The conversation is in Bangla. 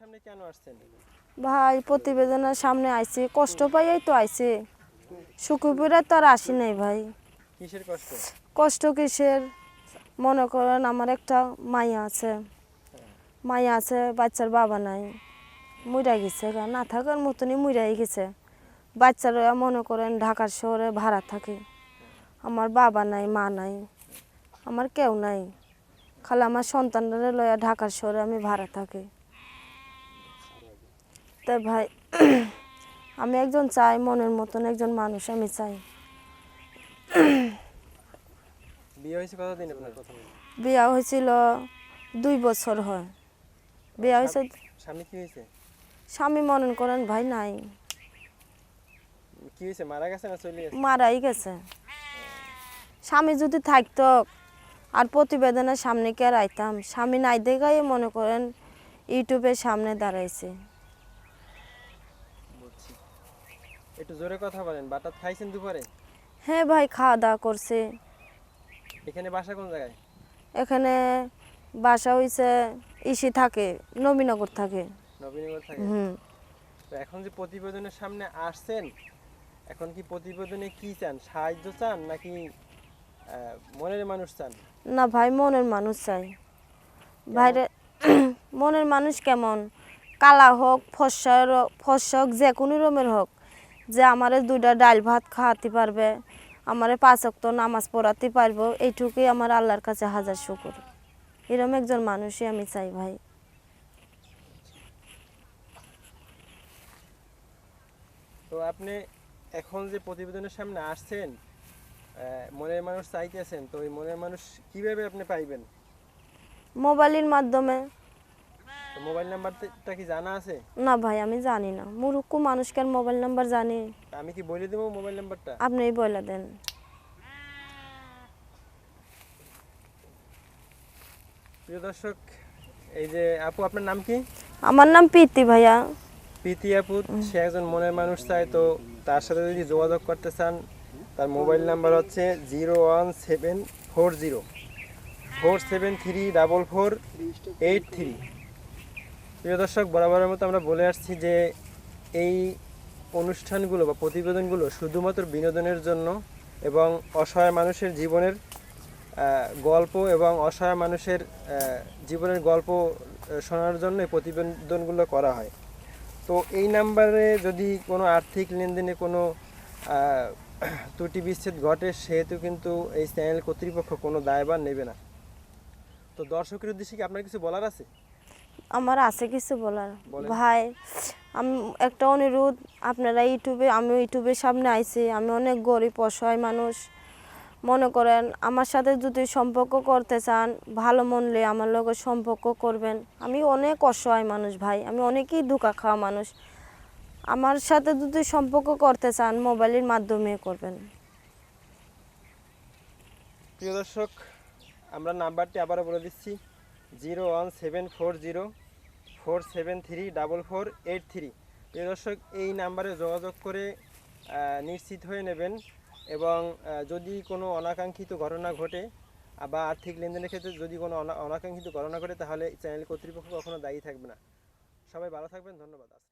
সামনে কেন আসছেন? ভাই প্রতিবেদনের সামনে আইছি। কষ্ট পাইয়াই তো আইছি। সুখপুরে তো আর আসি নাই ভাই। কিসের কষ্ট? কষ্ট কিসের? মনে করেন আমার একটা মাইয়া আছে। মাইয়া আছে বাচ্চার বাবা নাই। মুইরা গেছে না থাকার মতনই মুইরাই গেছে। বাচ্চারা মনে করেন ঢাকার শহরে ভাড়া থাকে। আমার বাবা নাই মা নাই। আমার কেউ নাই। খালি আমার সন্তানরা লয়া ঢাকার শহরে আমি ভাড়া থাকি। তাই ভাই আমি একজন চাই মনের মতন একজন মানুষ আমি চাই। বিয়ে হয়েছে কতদিন আপনার বিয়া হয়েছিল দুই বছর হয়। বিয়া হয়েছে স্বামী কি হয়েছে? স্বামী মনন করেন ভাই নাই। কি হয়েছে মারা গেছে না চলে গেছে? মারাই গেছে। স্বামী যদি থাকতো আর প্রতিবেদনের সামনে কে রাইতাম স্বামী নাই দেখাই মনে করেন ইউটিউবের সামনে দাঁড়াইছে। একটু জোরে কথা বলেন বাটাত খাইছেন দুপুরে? হ্যাঁ ভাই খাওয়া দাওয়া করছে। এখানে বাসা কোন জায়গায়? এখানে বাসা হইছে ইসি থাকে নবীনগর থাকে। নবীনগর থাকে? হুম। তো এখন যে প্রতিবেদনের সামনে আসছেন এখন কি প্রতিবেদনে কি চান? সাহায্য চান নাকি মনের মানুষ চান? না ভাই মনের মানুষ চাই। বাইরে মনের মানুষ কেমন? কালা হোক ফর্সা ফর্সা হোক যে কোনো রকমের হোক। যে আমারে দুইটা ডাল ভাত খাওয়াতে পারবে আমারে পাঁচ অক্ত নামাজ পড়াতে পারব এইটুকুই আমার আল্লাহর কাছে হাজার শুকুর। এরকম একজন মানুষই আমি চাই ভাই। তো আপনি এখন যে প্রতিবেদনের সামনে আসছেন মনের মানুষ চাইতেছেন তো ওই মনের মানুষ কীভাবে আপনি পাইবেন? মোবাইলের মাধ্যমে মোবাইল নাম্বারটা কি জানা আছে? না ভাই আমি জানি না। মুরুক্কু মানুষকে মোবাইল নাম্বার জানি? আমি কি বলে দেবো মোবাইল নাম্বারটা? আপনিই বলে দেন। প্রিয় দর্শক এই যে আপু আপনার নাম কি? আমার নাম প্রীতি ভাইয়া। প্রীতি আপু সে একজন মনের মানুষ চায় তো তার সাথে যদি যোগাযোগ করতে চান তার মোবাইল নাম্বার হচ্ছে zero one seven four zero. Four seven three double four eight three. প্রিয় দর্শক, বরাবরের মতো আমরা বলে আসছি যে এই অনুষ্ঠানগুলো বা প্রতিবেদনগুলো শুধুমাত্র বিনোদনের জন্য এবং অসহায় মানুষের জীবনের গল্প এবং অসহায় মানুষের জীবনের গল্প শোনার জন্য প্রতিবেদনগুলো করা হয়। তো এই নাম্বারে যদি কোনো আর্থিক লেনদেনে কোনো ত্রুটি বিচ্ছেদ ঘটে, সেহেতু কিন্তু এই চ্যানেল কর্তৃপক্ষ কোনো দায়ভার নেবে না। তো দর্শকের উদ্দেশ্যে কি আপনার কিছু বলার আছে? আমার আছে কিছু বলার। ভাই আমি একটা অনুরোধ আপনারা ইউটিউবে আমি ইউটিউবের সামনে আইছি আমি অনেক গরিব অসহায় মানুষ। মনে করেন আমার সাথে যদি সম্পর্ক করতে চান ভালো মনলে আমার লোক সম্পর্ক করবেন। আমি অনেক অসহায় মানুষ ভাই আমি অনেকই দুকা খাওয়া মানুষ। আমার সাথে যদি সম্পর্ক করতে চান মোবাইলের মাধ্যমে করবেন। প্রিয় দর্শক আমরা নাম্বারটি আবারও বলে দিচ্ছি। Zero one seven four zero, four seven three double four eight three প্রিয় দর্শক, এই নাম্বারে যোগাযোগ করে নিশ্চিত হয়ে নেবেন এবং যদি কোনো অনাকাঙ্ক্ষিত ঘটনা ঘটে বা আর্থিক লেনদেনের ক্ষেত্রে যদি কোনো অনা- অনাকাঙ্ক্ষিত ঘটনা ঘটে, তাহলে চ্যানেল কর্তৃপক্ষ কখনো দায়ী থাকবে না সবাই ভালো থাকবেন, ধন্যবাদ।